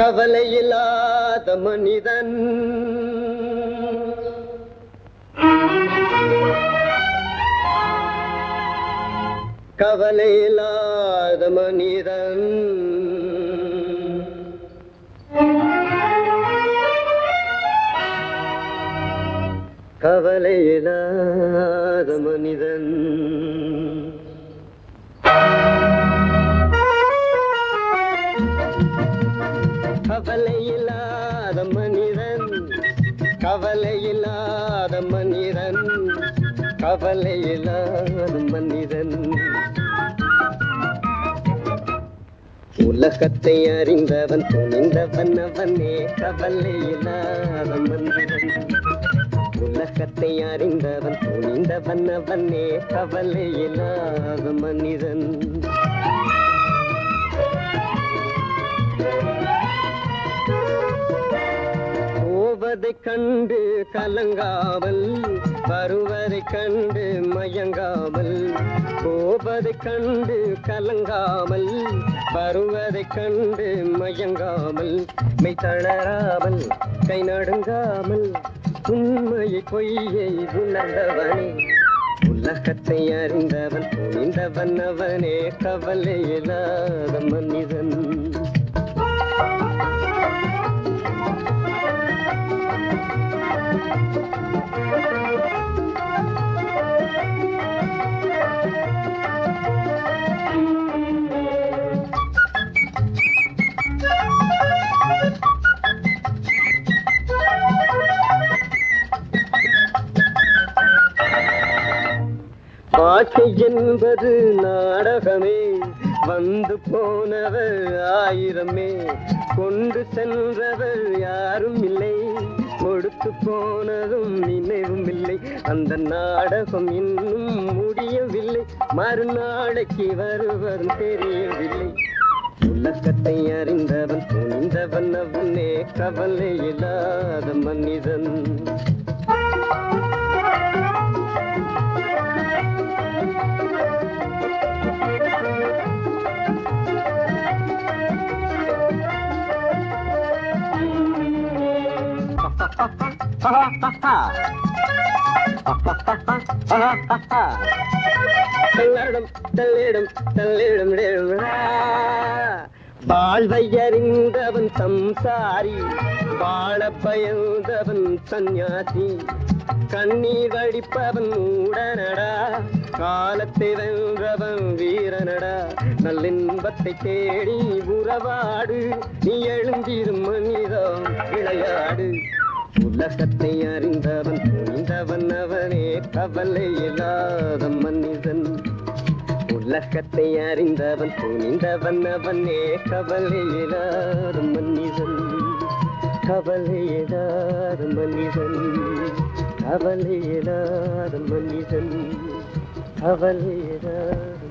கவலையில்லாத மனிதன். கவலையில்லாத மனிதன். கவலையில்லாத மனிதன். கவலையில்லாத மனிதன். உலகத்தை அறிந்தவன் துணிந்தவன் அவனே கவலையில்லாத மனிதன். உலகத்தை அறிந்தவன் துணிந்தவன் அவனே கவலையில்லாத மனிதன். போவதைக் கண்டு கலங்காமல் வருவதை கண்டு மயங்காமல் போவதை கண்டு கலங்காமல் வருவதை கண்டு மயங்காமல் மெய் தளராமல் கை நடுங்காமல் உண்மையை பொய்யை உணர்ந்தவனே. உலகத்தை அறிந்தவன் துணிந்தவன் அவனே கவலையில்லாத மனிதன். வாழ்க்கை என்பது நாடகமே. வந்து போனவர் ஆயிரமே. கொண்டு சென்றவர் யாரும் இல்லை. கொடுத்து போனதும் நினைவும் இல்லை. அந்த நாடகம் இன்னும் முடியவில்லை. மறுநாளைக்கு வருவதும் தெரியவில்லை. உலகத்தை அறிந்தவன் துணிந்தவன் அவனே கவலை இல்லாத மனிதன். தள்ளிடும் தள்ளிடும் தள்ளிடும் வாழ்வையறிந்தவன் சம்சாரி வாழ பயந்தவன் சந்நியாசி. கண்ணீர் வடிப்பவன் மூடனடா காலத்தை வென்றவன் வீரனடா. நல்லின்பத்தை தேடி உறவாடு நீ எழுந்திரும் மனிதம் விளையாடு. உலகத்தை அறிந்தவன் புரிந்தவன் அவனே கவலை இல்லாத மனிதன். உலகத்தை அறிந்தவன் துணிந்தவன் அவனே கவலை இல்லாத மனிதன். கவலை இல்லாத மனிதன் கவலை இல்லாத மனிதன். கவலை இல்லாத